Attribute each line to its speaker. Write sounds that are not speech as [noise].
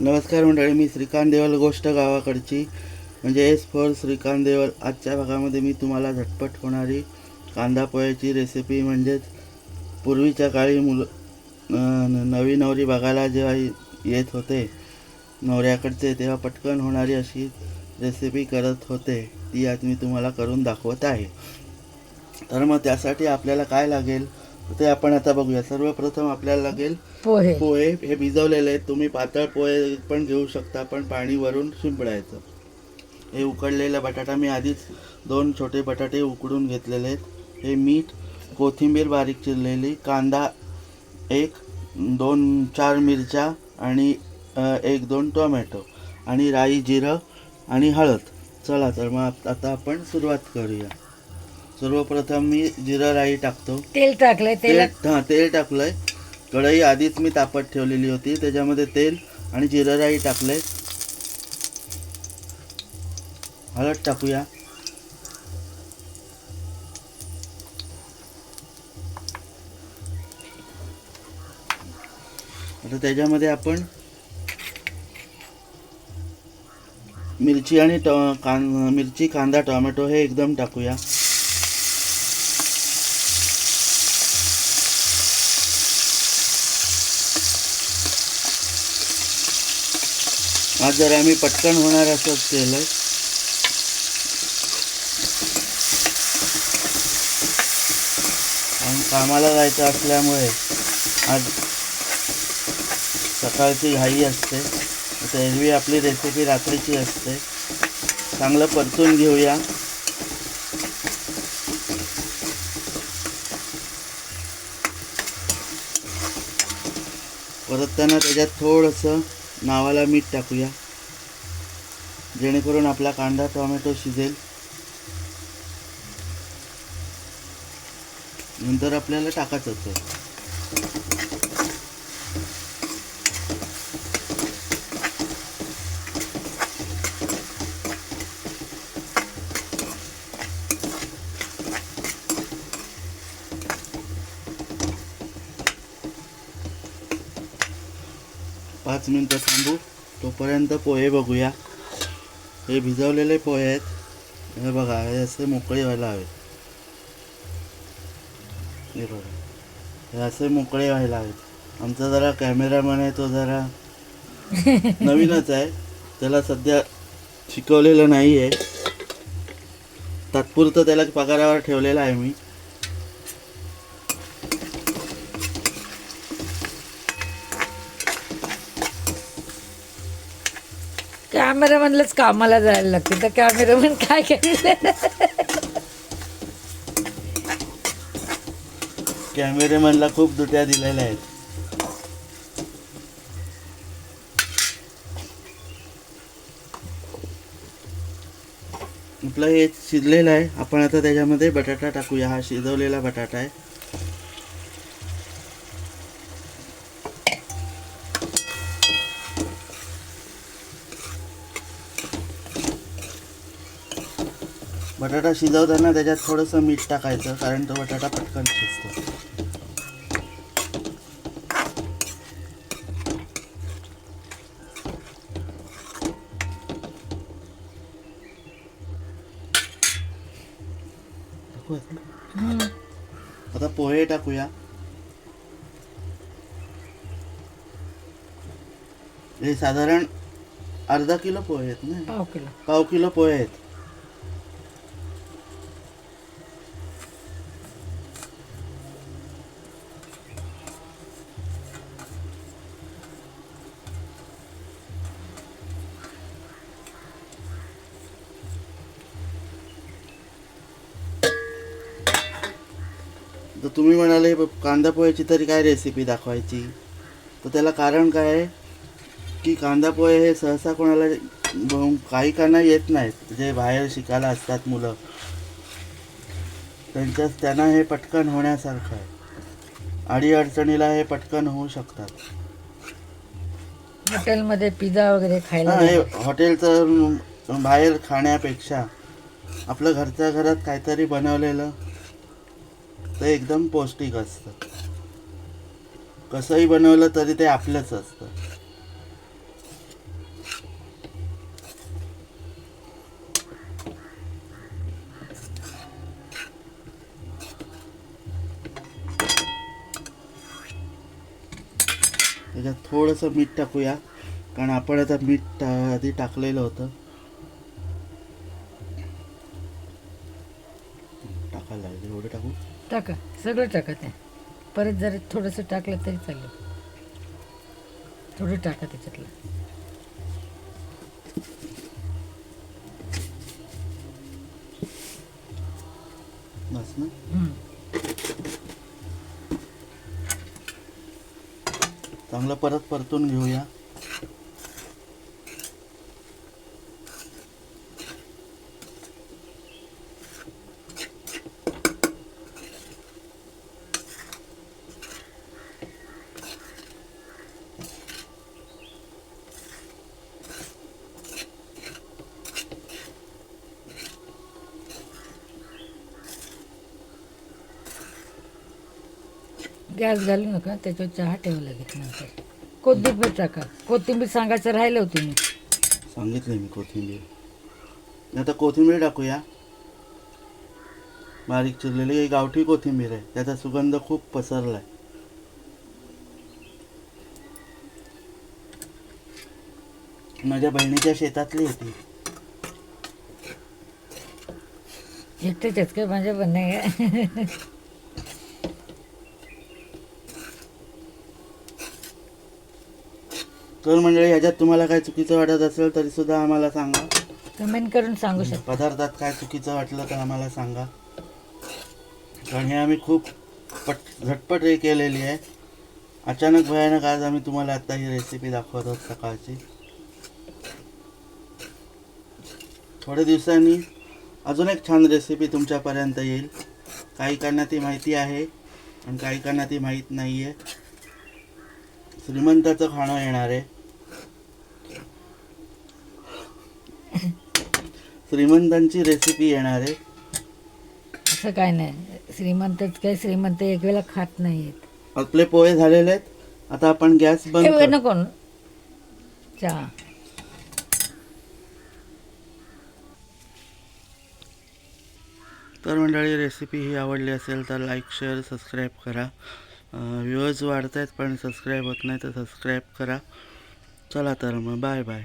Speaker 1: नमस्कार मंडळी मी श्रीकांत देवल गोष्ट गावाकडची. म्हणजे एस फॉर श्रीकांत देवल आजच्या भागामध्ये मी तुम्हाला झटपट होणारी कांदा पोह्याची रेसिपी म्हणजेच पूर्वीच्या काळी मुलं न- नवी नवरी बघायला जेव्हा येत होते नवऱ्याकडचे तेव्हा पटकन होणारी अशी रेसिपी करत होते ती आज मी तुम्हाला करून दाखवत आहे. तर मग त्यासाठी आपल्याला काय लागेल? ते आपण आता बघूया. सर्वप्रथम आपल्याला लागेल
Speaker 2: पोहे.
Speaker 1: पोहे. हे भिजवलेले आहेत. तुम्ही पातळ पोहे पण घेऊ शकता पण पाणी वरून शिंपडायचं. हे उकडलेला बटाटा मी आधीच दोन छोटे बटाटे उकडून घेतलेले आहेत. हे मीठ कोथिंबीर बारीक चिरलेली कांदा एक दोन चार मिरच्या आणि एक दोन टोमॅटो आणि राई जिरं आणि हळद. चला तर मग आता आपण सुरुवात करूया. सर्वप्रथम मी जिरं राई टाकतो.
Speaker 2: तेल टाकलंय
Speaker 1: तेल हां तेल टाकलंय. कढई आधीच मी तापत ठेवलेली होती त्याच्यामध्ये तेल आणि जिरं राई टाकले हळद टाकूया. आता त्याच्यामध्ये आपण मिरची आणि टो कां मिरची कांदा टोमॅटो हे एकदम टाकूया. आज जर आम्ही पटकन होणार असंच केलं आणि कामाला जायचं असल्यामुळे आज सकाळची घाई असते. तर एरवी आपली रेसिपी रात्रीची असते. चांगलं परतून घेऊया. परत त्यांना त्याच्यात थोडंसं नावाला मीठ टाकूया. जेणेकरून आपला कांदा टोमॅटो शिजेल. नंतर आपल्याला टाकायचं होतं. पाच मिनटं थांबू. तोपर्यंत पोहे बघूया. हे भिजवलेले पोहे आहेत. हे बघा हे असे मोकळे व्हायला हवे. हे बघा. हे असे मोकळे व्हायला हवेत आमचा जरा कॅमेरामॅन आहे तो जरा [laughs] नवीनच आहे. त्याला सध्या शिकवलेलं नाही आहे तात्पुरतं त्याला पगारावर ठेवलेला आहे मी.
Speaker 2: कॅमेरामॅनलाच कामाला जायला लागते. तर कॅमेरामॅन काय केलं
Speaker 1: खूप दुट्या दिलेल्या आहेत. आपलं हे शिजलेलं आहे. आपण आता त्याच्यामध्ये बटाटा टाकूया. हा शिजवलेला बटाटा आहे. बटाटा शिजवताना त्याच्यात थोडंसं मीठ टाकायचं कारण तो बटाटा पटकन शिजतो. आता? आता पोहे टाकूया. हे साधारण अर्धा किलो पोहे आहेत ना?
Speaker 2: पाव किलो.
Speaker 1: पाव किलो पोहे आहेत. तर तुम्ही म्हणाले कांदा पोह्याची तरी काय रेसिपी दाखवायची? तर त्याला कारण काय आहे? की कांदा पोहे हे सहसा कोणाला काही काना येत नाहीत. जे बाहेर शिकायला असतात मुलं. त्यांच्या त्यांना हे पटकन होण्यासारखं आहे. अडी अडचणीला हे पटकन होऊ शकतात.
Speaker 2: हॉटेलमध्ये पिझ्झा वगैरे खायला
Speaker 1: हा. हॉटेलचं बाहेर खाण्यापेक्षा आपलं घरच्या घरात काहीतरी बनवलेलं ते एकदम पौष्टिक असतं. कसंही बनवलं तरी ते आपलंच असतं. त्याच्यात थोडंसं मीठ टाकूया. कारण आपण आता मीठ आधी टाकलेलं होतं. टाकायला लागेल एवढं टाकू.
Speaker 2: टाका सगळं टाका ते. परत जर थोडंसं टाकलं तरी चालेल. थोडं टाका त्याच्यातलं.
Speaker 1: बस ना.
Speaker 2: हम्म.
Speaker 1: चांगलं परत परतून घेऊया.
Speaker 2: गॅस घालू नका त्याच्यावर चहा ठेवा लागेल नंतर. कोथिंबीर टाका. कोथिंबीर सांगायचं राहिलं होतं मी.
Speaker 1: सांगितले मी कोथिंबीर. आता कोथिंबीर टाकूया. बारीक चिरलेली ही गावठी कोथिंबीर आहे. त्याचा सुगंध खूप पसरलाय. माझ्या बहिणीच्या शेतातली होती
Speaker 2: एकटेच काय माझ्या पण नाही [laughs]
Speaker 1: तर मंडळी ह्याच्यात तुम्हाला काय चुकीचं वाटत असेल तरी सुद्धा आम्हाला सांगा.
Speaker 2: कमेंट करून सांगू शकता.
Speaker 1: पदार्थात काय चुकीचं वाटलं तर आम्हाला सांगा. कारण हे आम्ही खूप पट झटपट हे केलेली आहे. अचानक भयानक आज आम्ही तुम्हाला आता ही रेसिपी दाखवत आहोत सकाळची. थोड्या दिवसांनी अजून एक छान रेसिपी तुमच्यापर्यंत येईल. काही काहींना ती माहिती आहे आणि काही काहींना ती माहीत नाही आहे श्रीमंताचं खाणं येणार आहे. श्रीमंतांची रेसिपी येणार आहे.
Speaker 2: असं काय नाही. श्रीमंतच काय श्रीमंत एक वेळा खात नाहीत
Speaker 1: आपले पोहे झालेले आहेत. आता आपण गॅस बंद
Speaker 2: हे
Speaker 1: करू.
Speaker 2: नको. चहा.
Speaker 1: तर मंडळी रेसिपी ही आवडली असेल तर लाईक शेअर सबस्क्राईब करा. व्ह्यूअर्स वाढत आहेत पण सबस्क्राईब होत नाही तर सबस्क्राईब करा. चला तर मग बाय बाय